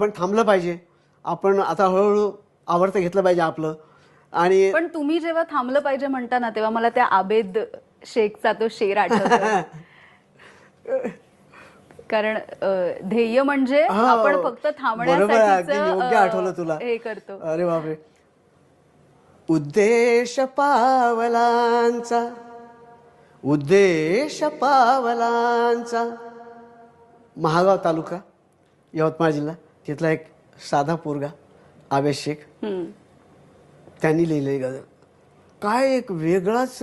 पण थांबलं पाहिजे. आपण आता हळूहळू आवडतं घेतलं पाहिजे आपलं. आणि पण तुम्ही जेव्हा थांबलं पाहिजे म्हणता ना तेव्हा मला त्या आबेद शेखचा तो शेर आठवतो. कारण ध्येय म्हणजे हा, आपण फक्त आठवलं तुला. हे करतो. अरे बापरे. उद्देश पावलांचा उद्देश पावलांचा महागाव तालुका यवतमाळ जिल्हा. तिथला एक साधा पोरगा आवेश शेख. त्यांनी लिहिलंय गजल. काय एक वेगळाच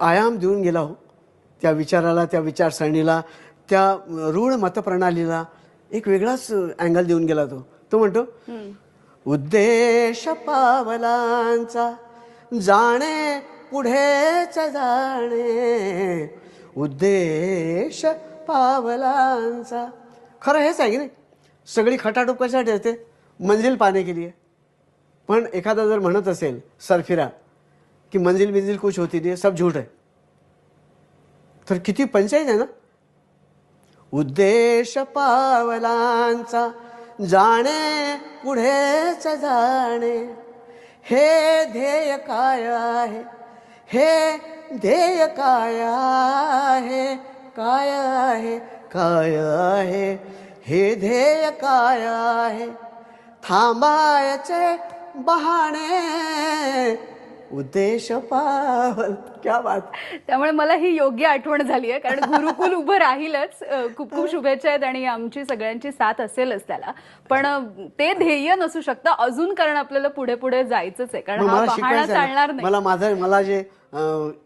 आयाम देऊन गेला हो. त्या विचाराला त्या विचारसरणीला त्या रूढ मतप्रणालीला एक वेगळाच अँगल देऊन गेला तो. तो म्हणतो उद्देश पावलांचा जाणे पुढेच जाणे. उद्देश पावलांचा. खरं हेच आहे की नाही? सगळी खटाटोप कशासाठी असते? मंजिल पाने के लिए. पण एखादा जर म्हणत असेल सरफिरा की मंजिल बिंजिल कुछ होती नहीं सब झूठ आहे. तर किती पंचायत आहे ना? उद्देश पावलांचा जाणे पुढेच जाणे. हे ध्येय काय आहे? हे ध्येय काय आहे? काय आहे? काय आहे? हे ध्येय काय आहे? थांबायचे बहाणे. उद्देश पावल क्या बात. त्यामुळे मला ही योग्य आठवण झाली आहे कारण गुरुकुल उभं राहीलच. खूप खूप शुभेच्छा आहेत आणि आमची सगळ्यांची साथ असेलच त्याला. पण ते ध्येय नसू शकतं अजून कारण आपल्याला पुढे पुढे जायचंच आहे कारण हा मला चालणार. नाही. मला माझं मला जे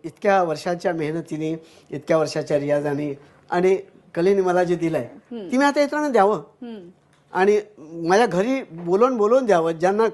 इतक्या वर्षाच्या मेहनतीने इतक्या वर्षाच्या रियाजाने आणि कलेने मला जे दिलंय ती मी आता येताना द्यावं. आणि माझ्या घरी बोलवून बोलवून द्यावं ज्यांना